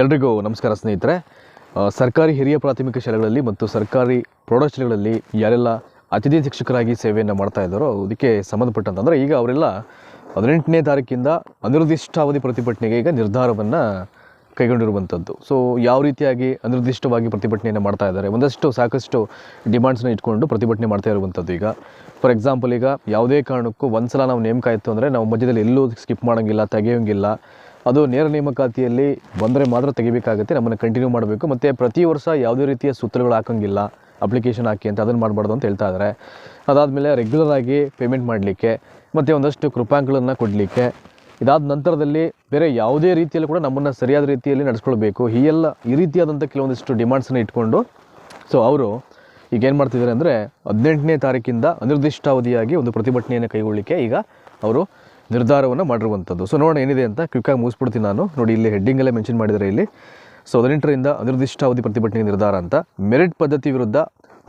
ಎಲ್ರಿಗೂ ನಮಸ್ಕಾರ ಸ್ನೇಹಿತರೆ. ಸರ್ಕಾರಿ ಹಿರಿಯ ಪ್ರಾಥಮಿಕ ಶಾಲೆಗಳಲ್ಲಿ ಮತ್ತು ಸರ್ಕಾರಿ ಪ್ರೌಢಶಾಲೆಗಳಲ್ಲಿ ಯಾರೆಲ್ಲ ಅತಿಥಿ ಶಿಕ್ಷಕರಾಗಿ ಸೇವೆಯನ್ನು ಮಾಡ್ತಾ ಇದ್ದಾರೋ ಅದಕ್ಕೆ ಸಂಬಂಧಪಟ್ಟಂತಂದರೆ ಈಗ ಅವರೆಲ್ಲ ಹದಿನೆಂಟನೇ ತಾರೀಕಿಂದ ಅನಿರ್ದಿಷ್ಟಾವಧಿ ಪ್ರತಿಭಟನೆಗೆ ಈಗ ನಿರ್ಧಾರವನ್ನು ಕೈಗೊಂಡಿರುವಂಥದ್ದು ಸೊ ಯಾವ ರೀತಿಯಾಗಿ ಅನಿರ್ದಿಷ್ಟವಾಗಿ ಪ್ರತಿಭಟನೆಯನ್ನು ಮಾಡ್ತಾ ಇದ್ದಾರೆ? ಒಂದಷ್ಟು ಸಾಕಷ್ಟು ಡಿಮಾಂಡ್ಸ್ನ ಇಟ್ಕೊಂಡು ಪ್ರತಿಭಟನೆ ಮಾಡ್ತಾ ಇರುವಂಥದ್ದು ಈಗ. ಫಾರ್ ಎಕ್ಸಾಂಪಲ್ ಈಗ ಯಾವುದೇ ಕಾರಣಕ್ಕೂ ಒಂದು ಸಲ ನಾವು ನೇಮಕ ಇತ್ತು ಅಂದರೆ ನಾವು ಮಧ್ಯದಲ್ಲಿ ಎಲ್ಲೂ ಸ್ಕಿಪ್ ಮಾಡೋಂಗಿಲ್ಲ, ತೆಗೆಯೋಂಗಿಲ್ಲ. ಅದು ನೇರ ನೇಮಕಾತಿಯಲ್ಲಿ ಬಂದರೆ ಮಾತ್ರ ತೆಗಿಬೇಕಾಗುತ್ತೆ. ನಮ್ಮನ್ನು ಕಂಟಿನ್ಯೂ ಮಾಡಬೇಕು. ಮತ್ತು ಪ್ರತಿ ವರ್ಷ ಯಾವುದೇ ರೀತಿಯ ಸುತ್ತಲುಗಳು ಹಾಕೋಂಗಿಲ್ಲ. ಅಪ್ಲಿಕೇಶನ್ ಹಾಕಿ ಅಂತ ಅದನ್ನು ಮಾಡಬಾರ್ದು ಅಂತ ಹೇಳ್ತಾ ಇದ್ದಾರೆ ಅದಾದಮೇಲೆ ರೆಗ್ಯುಲರ್ ಆಗಿ ಪೇಮೆಂಟ್ ಮಾಡಲಿಕ್ಕೆ, ಮತ್ತು ಒಂದಷ್ಟು ಕೃಪಾಂಕಗಳನ್ನು ಕೊಡಲಿಕ್ಕೆ, ಇದಾದ ನಂತರದಲ್ಲಿ ಬೇರೆ ಯಾವುದೇ ರೀತಿಯಲ್ಲೂ ಕೂಡ ನಮ್ಮನ್ನು ಸರಿಯಾದ ರೀತಿಯಲ್ಲಿ ನಡೆಸ್ಕೊಳ್ಬೇಕು. ಈ ಎಲ್ಲ, ಈ ರೀತಿಯಾದಂಥ ಕೆಲವೊಂದಿಷ್ಟು ಡಿಮಾಂಡ್ಸನ್ನು ಇಟ್ಕೊಂಡು ಸೊ ಅವರು ಈಗ ಏನು ಮಾಡ್ತಿದ್ದಾರೆ ಅಂದರೆ ಹದಿನೆಂಟನೇ ತಾರೀಕಿಂದ ಅನಿರ್ದಿಷ್ಟಾವಧಿಯಾಗಿ ಒಂದು ಪ್ರತಿಭಟನೆಯನ್ನು ಕೈಗೊಳ್ಳಲಿಕ್ಕೆ ಈಗ ಅವರು ನಿರ್ಧಾರವನ್ನು ಮಾಡಿರುವಂಥದ್ದು ಸೊ ನೋಡೋಣ ಏನಿದೆ ಅಂತ ಕ್ವಿಕ್ಕಾಗಿ ಮುಗಿಸ್ಬಿಡ್ತೀನಿ ನಾನು. ನೋಡಿ, ಇಲ್ಲಿ ಹೆಡ್ಡಿಂಗಲ್ಲೇ ಮೆನ್ಷನ್ ಮಾಡಿದರೆ ಇಲ್ಲಿ. ಸೊ ಹದಿನೆಂಟರಿಂದ ಅನಿರ್ದಿಷ್ಟಾವಧಿ ಪ್ರತಿಭಟನೆ ನಿರ್ಧಾರ ಅಂತ. ಮೆರಿಟ್ ಪದ್ಧತಿ ವಿರುದ್ಧ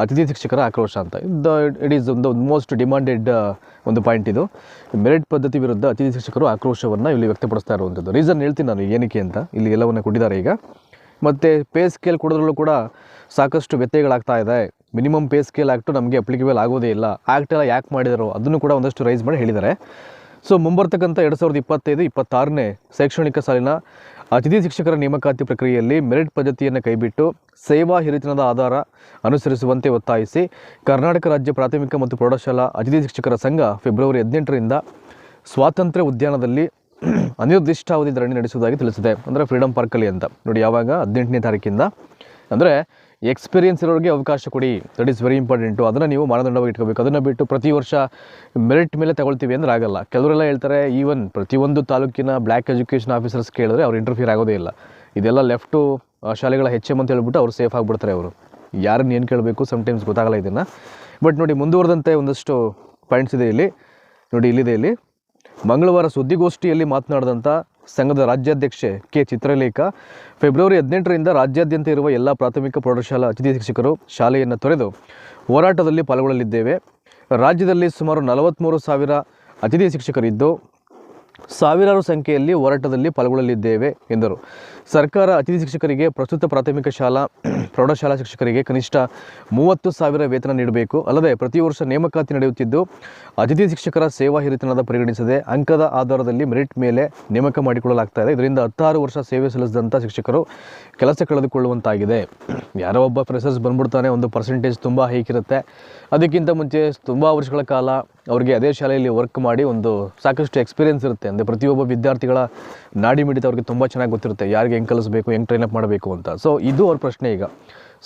ಅತಿಥಿ ಶಿಕ್ಷಕರ ಆಕ್ರೋಶ ಅಂತ. ಇದು ಇಟ್ ಈಸ್ ಒಂದು ಮೋಸ್ಟ್ ಡಿಮಾಂಡೆಡ್ ಒಂದು ಪಾಯಿಂಟ್ ಇದು. ಮೆರಿಟ್ ಪದ್ಧತಿ ವಿರುದ್ಧ ಅತಿಥಿ ಶಿಕ್ಷಕರು ಆಕ್ರೋಶವನ್ನು ಇಲ್ಲಿ ವ್ಯಕ್ತಪಡಿಸ್ತಾ ಇರುವಂಥದ್ದು ರೀಸನ್ ಹೇಳ್ತೀನಿ ನಾನು ಏನಕ್ಕೆ ಅಂತ. ಇಲ್ಲಿ ಎಲ್ಲವನ್ನು ಕೊಟ್ಟಿದ್ದಾರೆ ಈಗ. ಮತ್ತು ಪೇ ಸ್ಕೇಲ್ ಕೊಡೋದ್ರಲ್ಲೂ ಕೂಡ ಸಾಕಷ್ಟು ವ್ಯತ್ಯಯಗಳಾಗ್ತಾ ಇದೆ. ಮಿನಿಮಮ್ ಪೇ ಸ್ಕೇಲ್ ಆ್ಯಕ್ಟು ನಮಗೆ ಅಪ್ಲಿಕೇಬಲ್ ಆಗೋದೇ ಇಲ್ಲ. ಆ್ಯಕ್ಟ್ ಎಲ್ಲ ಯಾಕೆ ಮಾಡಿದರು ಅದನ್ನು ಕೂಡ ಒಂದಷ್ಟು ರೈಸ್ ಮಾಡಿ ಹೇಳಿದ್ದಾರೆ. ಸೊ ಮುಂಬರ್ತಕ್ಕಂಥ ಎರಡು ಸಾವಿರದ ಇಪ್ಪತ್ತೈದು, ಇಪ್ಪತ್ತಾರನೇ ಶೈಕ್ಷಣಿಕ ಸಾಲಿನ ಅತಿಥಿ ಶಿಕ್ಷಕರ ನೇಮಕಾತಿ ಪ್ರಕ್ರಿಯೆಯಲ್ಲಿ ಮೆರಿಟ್ ಪದ್ಧತಿಯನ್ನು ಕೈಬಿಟ್ಟು ಸೇವಾ ಹಿರಿತನದ ಆಧಾರ ಅನುಸರಿಸುವಂತೆ ಒತ್ತಾಯಿಸಿ ಕರ್ನಾಟಕ ರಾಜ್ಯ ಪ್ರಾಥಮಿಕ ಮತ್ತು ಪ್ರೌಢಶಾಲಾ ಅತಿಥಿ ಶಿಕ್ಷಕರ ಸಂಘ ಫೆಬ್ರವರಿ ಹದಿನೆಂಟರಿಂದ ಸ್ವಾತಂತ್ರ್ಯ ಉದ್ಯಾನದಲ್ಲಿ ಅನಿರ್ದಿಷ್ಟಾವಧಿ ಧರಣಿ ನಡೆಸುವುದಾಗಿ ತಿಳಿಸಿದೆ. ಅಂದರೆ ಫ್ರೀಡಮ್ ಪಾರ್ಕಲ್ಲಿ ಅಂತ. ನೋಡಿ, ಯಾವಾಗ? ಹದಿನೆಂಟನೇ ತಾರೀಕಿಂದ. ಅಂದರೆ ಎಕ್ಸ್ಪೀರಿಯನ್ಸ್ ಇರೋರಿಗೆ ಅವಕಾಶ ಕೊಡಿ. ದಟ್ ಈಸ್ ವೆರಿ ಇಂಪಾರ್ಟೆಂಟು ಅದನ್ನು ನೀವು ಮಾನದಂಡವಾಗಿ ಇಟ್ಕೋಬೇಕು. ಅದನ್ನು ಬಿಟ್ಟು ಪ್ರತಿ ವರ್ಷ ಮೆರಿಟ್ ಮೇಲೆ ತಗೊಳ್ತೀವಿ ಅಂದ್ರೆ ಆಗಲ್ಲ. ಕೆಲವರೆಲ್ಲ ಹೇಳ್ತಾರೆ ಈವನ್ ಪ್ರತಿಯೊಂದು ತಾಲೂಕಿನ ಬ್ಲ್ಯಾಕ್ ಎಜುಕೇಷನ್ ಆಫೀಸರ್ಸ್ ಕೇಳಿದ್ರೆ ಅವ್ರು ಇಂಟರ್ಫಿಯರ್ ಆಗೋದೇ ಇಲ್ಲ. ಇದೆಲ್ಲ ಲೆಫ್ಟು ಶಾಲೆಗಳ ಹೆಚ್ ಎಂ ಅಂತ ಹೇಳ್ಬಿಟ್ಟು ಅವ್ರು ಸೇಫ್ ಆಗಿಬಿಡ್ತಾರೆ ಅವರು. ಯಾರನ್ನ ಏನು ಕೇಳಬೇಕು ಸಮ್ಟೈಮ್ಸ್ ಗೊತ್ತಾಗಲ್ಲ ಇದನ್ನು. ಬಟ್ ನೋಡಿ, ಮುಂದುವರೆದಂತೆ ಒಂದಷ್ಟು ಪಾಯಿಂಟ್ಸ್ ಇದೆ ಇಲ್ಲಿ. ನೋಡಿ, ಇಲ್ಲಿದೆ ಇಲ್ಲಿ. ಮಂಗಳವಾರ ಸುದ್ದಿಗೋಷ್ಠಿಯಲ್ಲಿ ಮಾತನಾಡಿದಂಥ ಸಂಘದ ರಾಜ್ಯಾಧ್ಯಕ್ಷೆ ಕೆ ಚಿತ್ರಲೇಖ. ಫೆಬ್ರವರಿ ಹದಿನೆಂಟರಿಂದ ರಾಜ್ಯಾದ್ಯಂತ ಇರುವ ಎಲ್ಲ ಪ್ರಾಥಮಿಕ ಪ್ರೌಢಶಾಲಾ ಅತಿಥಿ ಶಿಕ್ಷಕರು ಶಾಲೆಯನ್ನು ತೊರೆದು ಹೋರಾಟದಲ್ಲಿ ಪಾಲ್ಗೊಳ್ಳಲಿದ್ದೇವೆ. ರಾಜ್ಯದಲ್ಲಿ ಸುಮಾರು ನಲವತ್ತ್ಮೂರು ಸಾವಿರ ಅತಿಥಿ ಶಿಕ್ಷಕರಿದ್ದು ಸಾವಿರಾರು ಸಂಖ್ಯೆಯಲ್ಲಿ ಹೋರಾಟದಲ್ಲಿ ಪಾಲ್ಗೊಳ್ಳಲಿದ್ದೇವೆ ಎಂದರು. ಸರ್ಕಾರ ಅತಿಥಿ ಶಿಕ್ಷಕರಿಗೆ ಪ್ರಸ್ತುತ ಪ್ರಾಥಮಿಕ ಶಾಲಾ, ಪ್ರೌಢಶಾಲಾ ಶಿಕ್ಷಕರಿಗೆ ಕನಿಷ್ಠ ಮೂವತ್ತು ಸಾವಿರ ವೇತನ ನೀಡಬೇಕು. ಅಲ್ಲದೆ ಪ್ರತಿ ವರ್ಷ ನೇಮಕಾತಿ ನಡೆಯುತ್ತಿದ್ದು, ಅತಿಥಿ ಶಿಕ್ಷಕರ ಸೇವಾ ಹಿರಿತನದ ಪರಿಗಣಿಸದೆ ಅಂಕದ ಆಧಾರದಲ್ಲಿ ಮೆರಿಟ್ ಮೇಲೆ ನೇಮಕ ಮಾಡಿಕೊಳ್ಳಲಾಗ್ತಾ ಇದೆ. ಇದರಿಂದ ಹತ್ತಾರು ವರ್ಷ ಸೇವೆ ಸಲ್ಲಿಸಿದಂಥ ಶಿಕ್ಷಕರು ಕೆಲಸ ಕಳೆದುಕೊಳ್ಳುವಂತಾಗಿದೆ. ಯಾರೋ ಒಬ್ಬ ಫ್ರೆಸರ್ಸ್ ಬಂದ್ಬಿಡ್ತಾನೆ, ಒಂದು ಪರ್ಸೆಂಟೇಜ್ ತುಂಬ ಹೇಗಿರುತ್ತೆ ಅದಕ್ಕಿಂತ ಮುಂಚೆ ತುಂಬ ವರ್ಷಗಳ ಕಾಲ ಅವರಿಗೆ ಅದೇ ಶಾಲೆಯಲ್ಲಿ ವರ್ಕ್ ಮಾಡಿ ಒಂದು ಸಾಕಷ್ಟು ಎಕ್ಸ್ಪೀರಿಯನ್ಸ್ ಇರುತ್ತೆ. ಅಂದರೆ ಪ್ರತಿಯೊಬ್ಬ ವಿದ್ಯಾರ್ಥಿಗಳ ನಾಡಿ ಮಿಡಿತ ಅವ್ರಿಗೆ ತುಂಬ ಚೆನ್ನಾಗಿ ಗೊತ್ತಿರುತ್ತೆ. ಯಾರಿಗೆ ಹೆಂಗೆ ಕಲಿಸ್ಬೇಕು, ಹೆಂಗೆ ಟ್ರೈನ್ ಮಾಡಬೇಕು ಅಂತ. ಸೊ ಇದು ಅವ್ರ ಪ್ರಶ್ನೆ ಈಗ.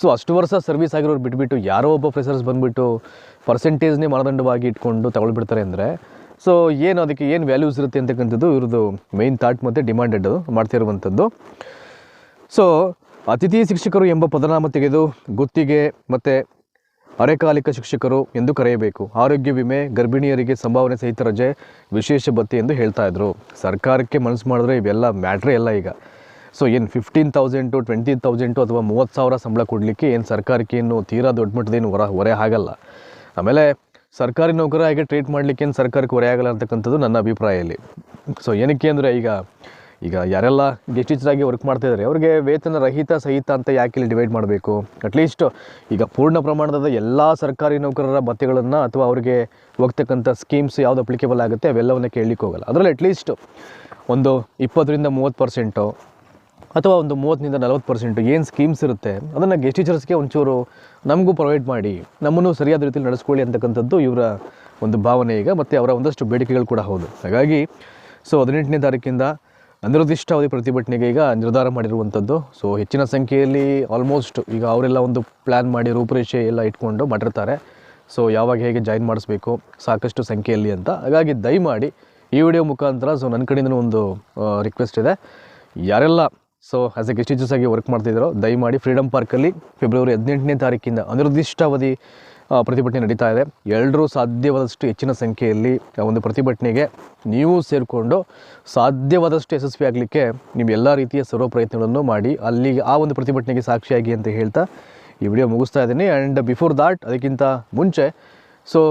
ಸೊ ಅಷ್ಟು ವರ್ಷ ಸರ್ವಿಸ್ ಆಗಿರೋರು ಬಿಟ್ಬಿಟ್ಟು ಯಾರೋ ಒಬ್ಬ ಫ್ರೆಸರ್ಸ್ ಬಂದುಬಿಟ್ಟು ಪರ್ಸೆಂಟೇಜ್ನೇ ಮಾನದಂಡವಾಗಿ ಇಟ್ಕೊಂಡು ತಗೊಳ್ಬಿಡ್ತಾರೆ ಅಂದರೆ ಸೊ ಏನು ಅದಕ್ಕೆ ಏನು ವ್ಯಾಲ್ಯೂಸ್ ಇರುತ್ತೆ ಅಂತಕ್ಕಂಥದ್ದು ಇವ್ರದ್ದು ಮೈನ್ ಥಾಟ್ ಮತ್ತು ಡಿಮ್ಯಾಂಡೆಡ್ ಮಾಡ್ತಿರುವಂಥದ್ದು. ಸೊ ಅತಿಥಿ ಶಿಕ್ಷಕರು ಎಂಬ ಪದನಾಮ ತೆಗೆದು ಗುತ್ತಿಗೆ ಮತ್ತು ಅರೆಕಾಲಿಕ ಶಿಕ್ಷಕರು ಎಂದು ಕರೆಯಬೇಕು. ಆರೋಗ್ಯ ವಿಮೆ, ಗರ್ಭಿಣಿಯರಿಗೆ ಸಂಭಾವನೆ ಸಹಿತ ರಜೆ, ವಿಶೇಷ ಭತ್ತೆ ಎಂದು ಹೇಳ್ತಾ ಇದ್ರು. ಸರ್ಕಾರಕ್ಕೆ ಮನಸ್ಸು ಮಾಡಿದ್ರೆ ಇವೆಲ್ಲ ಮ್ಯಾಟ್ರೇ ಎಲ್ಲ ಈಗ. ಸೊ ಏನು ಫಿಫ್ಟೀನ್ ತೌಸಂಡು ಟ್ವೆಂಟಿ ತೌಸಂಡು ಅಥವಾ ಮೂವತ್ತು ಸಾವಿರ ಸಂಬಳ ಕೊಡಲಿಕ್ಕೆ ಏನು ಸರ್ಕಾರಕ್ಕೆ ಏನು ತೀರಾ ದೊಡ್ಡ ಮಟ್ಟದೇನು ಹೊರ ಹೊರೆ ಆಗಲ್ಲ. ಆಮೇಲೆ ಸರ್ಕಾರಿ ನೌಕರ ಹಾಗೆ ಟ್ರೀಟ್ ಮಾಡಲಿಕ್ಕೆ ಏನು ಸರ್ಕಾರಕ್ಕೆ ಹೊರೆ ಆಗಲ್ಲ ಅಂತಕ್ಕಂಥದ್ದು ನನ್ನ ಅಭಿಪ್ರಾಯ ಇಲ್ಲಿ ಸೊ ಏನಕ್ಕೆ ಅಂದರೆ ಈಗ ಈಗ ಯಾರೆಲ್ಲ ಗೆಸ್ಟಿಚರಾಗಿ ಟೀಚರಾಗಿ ವರ್ಕ್ ಮಾಡ್ತಾ ಇದ್ದಾರೆ ಅವ್ರಿಗೆ ವೇತನ ರಹಿತ ಸಹಿತ ಅಂತ ಯಾಕೆ ಇಲ್ಲಿ ಡಿವೈಡ್ ಮಾಡಬೇಕು? ಅಟ್ಲೀಸ್ಟ್ ಈಗ ಪೂರ್ಣ ಪ್ರಮಾಣದ ಎಲ್ಲ ಸರ್ಕಾರಿ ನೌಕರರ ಭತ್ಯೆಗಳನ್ನು ಅಥವಾ ಅವ್ರಿಗೆ ಹೋಗ್ತಕ್ಕಂಥ ಸ್ಕೀಮ್ಸ್ ಯಾವ್ದು ಅಪ್ಲಿಕೇಬಲ್ ಆಗುತ್ತೆ ಅವೆಲ್ಲವನ್ನ ಕೇಳಲಿಕ್ಕೆ ಹೋಗಲ್ಲ. ಅದರಲ್ಲಿ ಅಟ್ಲೀಸ್ಟ್ ಒಂದು ಇಪ್ಪತ್ತರಿಂದ ಮೂವತ್ತು ಪರ್ಸೆಂಟು ಅಥವಾ ಒಂದು ಮೂವತ್ತರಿಂದ ನಲವತ್ತು ಪರ್ಸೆಂಟು ಏನು ಸ್ಕೀಮ್ಸ್ ಇರುತ್ತೆ, ಅದನ್ನು ಗೆಸ್ಟ್ ಟೀಚರ್ಸ್ಗೆ ಒಂಚೂರು ನಮಗೂ ಪ್ರೊವೈಡ್ ಮಾಡಿ, ನಮ್ಮನ್ನು ಸರಿಯಾದ ರೀತಿಯಲ್ಲಿ ನಡೆಸ್ಕೊಳ್ಳಿ ಅಂತಕ್ಕಂಥದ್ದು ಇವರ ಒಂದು ಭಾವನೆ ಈಗ, ಮತ್ತು ಅವರ ಒಂದಷ್ಟು ಬೇಡಿಕೆಗಳು ಕೂಡ ಹೌದು. ಹಾಗಾಗಿ, ಸೊ ಹದಿನೆಂಟನೇ ತಾರೀಕಿಂದ ಅನಿರ್ದಿಷ್ಟಾವಧಿ ಪ್ರತಿಭಟನೆಗೆ ಈಗ ನಿರ್ಧಾರ ಮಾಡಿರುವಂಥದ್ದು. ಸೊ ಹೆಚ್ಚಿನ ಸಂಖ್ಯೆಯಲ್ಲಿ ಆಲ್ಮೋಸ್ಟ್ ಈಗ ಅವರೆಲ್ಲ ಒಂದು ಪ್ಲ್ಯಾನ್ ಮಾಡಿ ರೂಪುರೇಷೆ ಎಲ್ಲ ಇಟ್ಕೊಂಡು ಮಾಡಿರ್ತಾರೆ. ಸೊ ಯಾವಾಗ ಹೇಗೆ ಜಾಯಿನ್ ಮಾಡಿಸ್ಬೇಕು, ಸಾಕಷ್ಟು ಸಂಖ್ಯೆಯಲ್ಲಿ ಅಂತ. ಹಾಗಾಗಿ ದಯಮಾಡಿ ಈ ವಿಡಿಯೋ ಮುಖಾಂತರ ಸೊ ನನ್ನ ಕಡೆಯಿಂದ ಒಂದು ರಿಕ್ವೆಸ್ಟ್ ಇದೆ. ಯಾರೆಲ್ಲ so as a guest teachers ಆಗಿ ವರ್ಕ್ ಮಾಡ್ತಿದ್ರು ದಯಮಾಡಿ ಫ್ರೀಡಮ್ ಪಾರ್ಕಲ್ಲಿ ಫೆಬ್ರವರಿ ಹದಿನೆಂಟನೇ ತಾರೀಕಿಂದ ಅನಿರ್ದಿಷ್ಟಾವಧಿ ಪ್ರತಿಭಟನೆ ನಡೀತಾ ಇದೆ. ಎಲ್ಲರೂ ಸಾಧ್ಯವಾದಷ್ಟು ಹೆಚ್ಚಿನ ಸಂಖ್ಯೆಯಲ್ಲಿ ಒಂದು ಪ್ರತಿಭಟನೆಗೆ ನೀವು ಸೇರಿಕೊಂಡು ಸಾಧ್ಯವಾದಷ್ಟು ಯಶಸ್ವಿ ಆಗಲಿಕ್ಕೆ ನೀವು ಎಲ್ಲ ರೀತಿಯ ಸರ್ವ ಪ್ರಯತ್ನಗಳನ್ನು ಮಾಡಿ, ಅಲ್ಲಿಗೆ ಆ ಒಂದು ಪ್ರತಿಭಟನೆಗೆ ಸಾಕ್ಷಿಯಾಗಿ ಅಂತ ಹೇಳ್ತಾ ಈ ವಿಡಿಯೋ ಮುಗಿಸ್ತಾ ಇದ್ದೀನಿ. ಆ್ಯಂಡ್ ಬಿಫೋರ್ ದಾಟ್ ಅದಕ್ಕಿಂತ ಮುಂಚೆ ಸೊ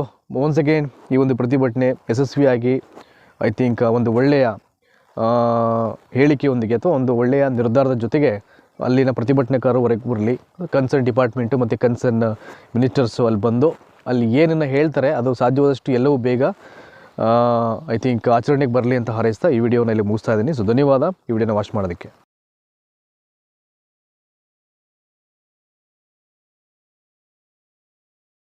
ಒನ್ಸ್ ಅಗೇನ್ ಈ ಒಂದು ಪ್ರತಿಭಟನೆ ಯಶಸ್ವಿಯಾಗಿ ಐ ಥಿಂಕ್ ಒಂದು ಒಳ್ಳೆಯ ಹೇಳಿಕೆಯೊಂದಿಗೆ ಅಥವಾ ಒಂದು ಒಳ್ಳೆಯ ನಿರ್ಧಾರದ ಜೊತೆಗೆ ಅಲ್ಲಿನ ಪ್ರತಿಭಟನೆಕಾರರು ಹೊರಗೆ ಬರಲಿ. ಕನ್ಸರ್ನ್ ಡಿಪಾರ್ಟ್ಮೆಂಟು ಮತ್ತು ಕನ್ಸರ್ನ್ ಮಿನಿಸ್ಟರ್ಸು ಅಲ್ಲಿ ಬಂದು ಅಲ್ಲಿ ಏನನ್ನು ಹೇಳ್ತಾರೆ ಅದು ಸಾಧ್ಯವಾದಷ್ಟು ಎಲ್ಲವೂ ಬೇಗ ಐ ಥಿಂಕ್ ಆಚರಣೆಗೆ ಬರಲಿ ಅಂತ ಹಾರೈಸ್ತಾ ಈ ವಿಡಿಯೋನ ಇಲ್ಲಿ ಮುಗಿಸ್ತಾ ಇದ್ದೀನಿ. ಸೊ ಧನ್ಯವಾದ. ಈ ವಿಡಿಯೋನ ವಾಚ್ ಮಾಡೋದಕ್ಕೆ.